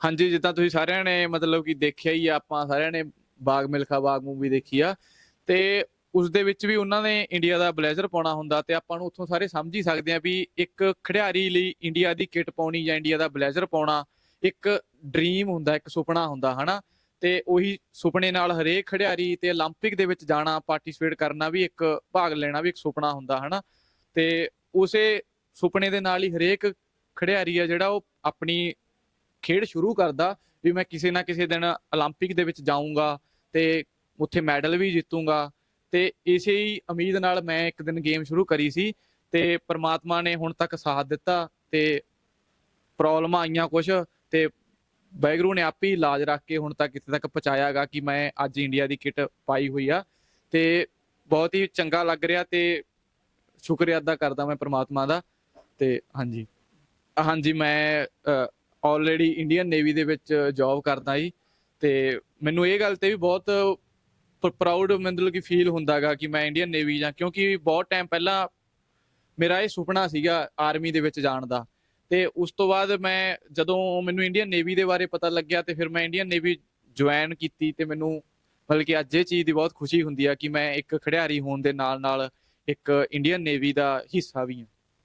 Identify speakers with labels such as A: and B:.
A: ਹਾਂਜੀ ਜਿੱਦਾਂ ਤੁਸੀਂ ਸਾਰਿਆਂ ਨੇ ਮਤਲਬ ਕਿ ਦੇਖਿਆ ਹੀ ਆ ਆਪਾਂ ਸਾਰਿਆਂ ਨੇ ਬਾਗ ਮਿਲਖਾ ਬਾਗ ਮੂਵੀ ਦੇਖੀ ਆ ਤੇ ਉਸ ਦੇ ਵਿੱਚ ਵੀ ਉਹਨਾਂ ਨੇ ਇੰਡੀਆ ਦਾ ਬਲੇਜ਼ਰ ਪਾਉਣਾ ਹੁੰਦਾ ਤੇ ਆਪਾਂ ਨੂੰ ਉੱਥੋਂ ਸਾਰੇ ਸਮਝ ਹੀ ਸਕਦੇ ਆ ਵੀ ਇੱਕ ਖਿਡਾਰੀ ਲਈ ਇੰਡੀਆ ਦੀ ਕਿੱਟ ਪਾਉਣੀ ਜਾਂ ਇੰਡੀਆ ਦਾ ਬਲੇਜ਼ਰ ਪਾਉਣਾ ਇੱਕ ਡ੍ਰੀਮ ਹੁੰਦਾ ਇੱਕ ਸੁਪਨਾ ਹੁੰਦਾ ਹਨਾ ਤੇ ਉਹੀ ਸੁਪਨੇ ਨਾਲ ਹਰੇਕ ਖਿਡਾਰੀ ਤੇ 올림픽 ਦੇ ਵਿੱਚ ਜਾਣਾ ਪਾਰਟਿਸਿਪੇਟ ਕਰਨਾ ਵੀ ਇੱਕ ਭਾਗ ਲੈਣਾ ਵੀ ਇੱਕ ਸੁਪਨਾ ਹੁੰਦਾ ਹਨਾ ਤੇ ਉਸੇ ਸੁਪਨੇ ਦੇ ਨਾਲ ਹੀ ਹਰੇਕ ਖਿਡਾਰੀ ਆ ਜਿਹੜਾ ਉਹ ਆਪਣੀ ਖੇਡ ਸ਼ੁਰੂ ਕਰਦਾ ਵੀ ਮੈਂ ਕਿਸੇ ਨਾ ਕਿਸੇ ਦਿਨ 올림픽 ਦੇ ਵਿੱਚ ਜਾਊਂਗਾ ਤੇ ਉੱਥੇ ਮੈਡਲ ਵੀ ਜਿੱਤੂੰਗਾ ਤੇ ਇਸੇ ਹੀ ਉਮੀਦ ਨਾਲ ਮੈਂ ਇੱਕ ਦਿਨ ਗੇਮ ਸ਼ੁਰੂ ਕਰੀ ਸੀ ਤੇ ਪ੍ਰਮਾਤਮਾ ਨੇ ਹੁਣ ਤੱਕ ਸਾਥ ਦਿੱਤਾ ਤੇ ਪ੍ਰੋਬਲਮਾਂ ਆਈਆਂ ਕੁਝ ਤੇ ਵਾਹਿਗੁਰੂ ਨੇ ਆਪੇ ਹੀ ਇਲਾਜ ਰੱਖ ਕੇ ਹੁਣ ਤੱਕ ਇੱਥੇ ਤੱਕ ਪਹੁੰਚਾਇਆਗਾ ਕਿ ਮੈਂ ਅੱਜ ਇੰਡੀਆ ਦੀ ਕਿੱਟ ਪਾਈ ਹੋਈ ਆ ਤੇ ਬਹੁਤ ਹੀ ਚੰਗਾ ਲੱਗ ਰਿਹਾ ਤੇ ਸ਼ੁਕਰੀਆ ਅਦਾ ਕਰਦਾ ਮੈਂ ਪ੍ਰਮਾਤਮਾ ਦਾ ਤੇ ਹਾਂਜੀ ਹਾਂਜੀ ਮੈਂ ਆਲਰੇਡੀ ਇੰਡੀਅਨ ਨੇਵੀ ਦੇ ਵਿੱਚ ਜੌਬ ਕਰਦਾ ਜੀ। ਤੇ ਮੈਨੂੰ ਇਹ ਗੱਲ ਤੇ ਵੀ ਬਹੁਤ ਪ੍ਰਾਊਡ ਮਤਲਬ ਕਿ ਫੀਲ ਹੁੰਦਾਗਾ ਕਿ ਮੈਂ ਇੰਡੀਅਨ ਨੇਵੀ ਜਾਂ ਕਿਉਂਕਿ ਬਹੁਤ ਟਾਈਮ ਪਹਿਲਾਂ ਮੇਰਾ ਇਹ ਸੁਪਨਾ ਸੀਗਾ ਆਰਮੀ ਦੇ ਵਿੱਚ ਜਾਣ ਦਾ। ਤੇ ਉਸ ਤੋਂ ਬਾਅਦ ਮੈਂ ਜਦੋਂ ਮੈਨੂੰ ਇੰਡੀਅਨ ਨੇਵੀ ਦੇ ਬਾਰੇ ਪਤਾ ਲੱਗਿਆ ਤੇ ਫਿਰ ਮੈਂ ਇੰਡੀਅਨ ਨੇਵੀ ਜੁਆਇਨ ਕੀਤੀ ਤੇ ਮੈਨੂੰ ਬਲਕਿ ਅੱਜ ਇਹ ਚੀਜ਼ ਦੀ ਬਹੁਤ ਖੁਸ਼ੀ ਹੁੰਦੀ ਆ ਕਿ ਮੈਂ ਇੱਕ ਖਿਡਾਰੀ ਹੋਣ ਦੇ ਨਾਲ ਨਾਲ ਇੱਕ ਇੰਡੀਅਨ ਨੇਵੀ ਦਾ ਹਿੱਸਾ ਵੀ ਹਾਂ।